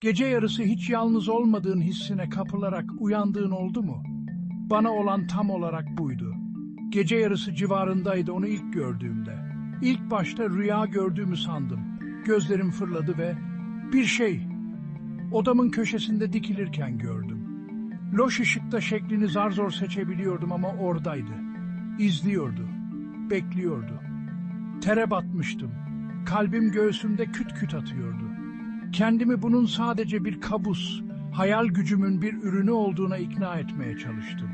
Gece yarısı hiç yalnız olmadığın hissine kapılarak uyandığın oldu mu? Bana olan tam olarak buydu. Gece yarısı civarındaydı onu ilk gördüğümde. İlk başta rüya gördüğümü sandım. Gözlerim fırladı ve bir şey odamın köşesinde dikilirken gördüm. Loş ışıkta şeklini zar zor seçebiliyordum ama oradaydı. İzliyordu, bekliyordu. Tere batmıştım. Kalbim göğsümde küt küt atıyordu. Kendimi bunun sadece bir kabus, hayal gücümün bir ürünü olduğuna ikna etmeye çalıştım.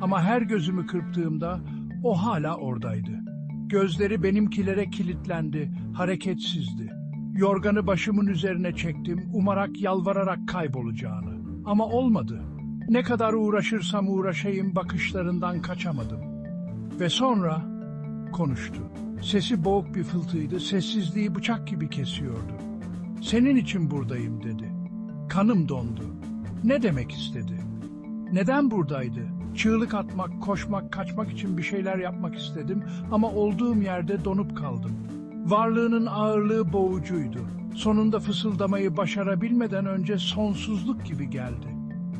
Ama her gözümü kırptığımda o hala oradaydı. Gözleri benimkilere kilitlendi, hareketsizdi. Yorganı başımın üzerine çektim, umarak yalvararak kaybolacağını. Ama olmadı. Ne kadar uğraşırsam uğraşayım bakışlarından kaçamadım. Ve sonra konuştu. Sesi boğuk bir fıltıydı, sessizliği bıçak gibi kesiyordu. Senin için buradayım dedi. Kanım dondu. Ne demek istedi? Neden buradaydı? Çığlık atmak, koşmak, kaçmak için bir şeyler yapmak istedim ama olduğum yerde donup kaldım. Varlığının ağırlığı boğucuydu. Sonunda fısıldamayı başarabilmeden önce sonsuzluk gibi geldi.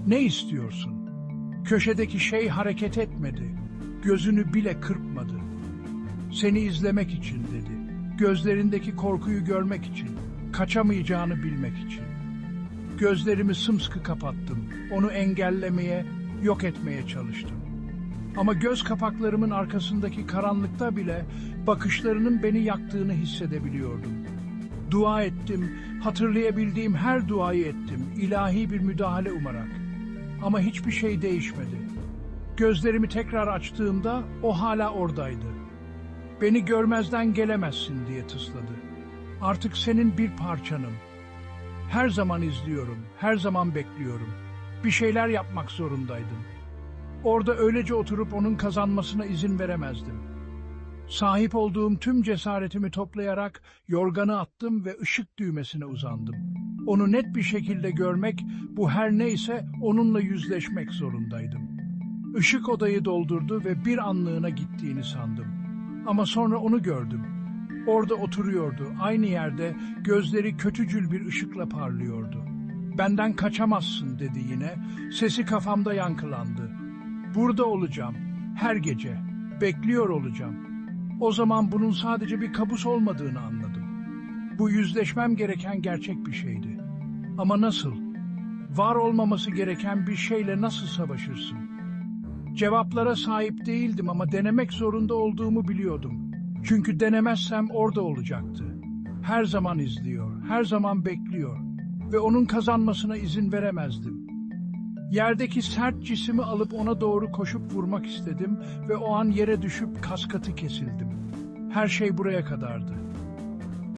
Ne istiyorsun? Köşedeki şey hareket etmedi. Gözünü bile kırpmadı. Seni izlemek için dedi. Gözlerindeki korkuyu görmek için, kaçamayacağını bilmek için. Gözlerimi sımsıkı kapattım. Onu engellemeye, yok etmeye çalıştım. Ama göz kapaklarımın arkasındaki karanlıkta bile bakışlarının beni yaktığını hissedebiliyordum. Dua ettim, hatırlayabildiğim her duayı ettim, ilahi bir müdahale umarak. Ama hiçbir şey değişmedi. Gözlerimi tekrar açtığımda o hala oradaydı. Beni görmezden gelemezsin diye tısladı. Artık senin bir parçanım. Her zaman izliyorum, her zaman bekliyorum. Bir şeyler yapmak zorundaydım. Orada öylece oturup onun kazanmasına izin veremezdim. Sahip olduğum tüm cesaretimi toplayarak yorganı attım ve ışık düğmesine uzandım. Onu net bir şekilde görmek, bu her neyse onunla yüzleşmek zorundaydım. Işık odayı doldurdu ve bir anlığına gittiğini sandım. Ama sonra onu gördüm. Orada oturuyordu, aynı yerde gözleri kötücül bir ışıkla parlıyordu. Benden kaçamazsın dedi yine, sesi kafamda yankılandı. Burada olacağım, her gece, bekliyor olacağım. O zaman bunun sadece bir kabus olmadığını anladım. Bu yüzleşmem gereken gerçek bir şeydi. Ama nasıl? Var olmaması gereken bir şeyle nasıl savaşırsın? Cevaplara sahip değildim ama denemek zorunda olduğumu biliyordum. Çünkü denemezsem orada olacaktı. Her zaman izliyor, her zaman bekliyor ve onun kazanmasına izin veremezdim. Yerdeki sert cisimi alıp ona doğru koşup vurmak istedim ve o an yere düşüp kaskatı kesildim. Her şey buraya kadardı.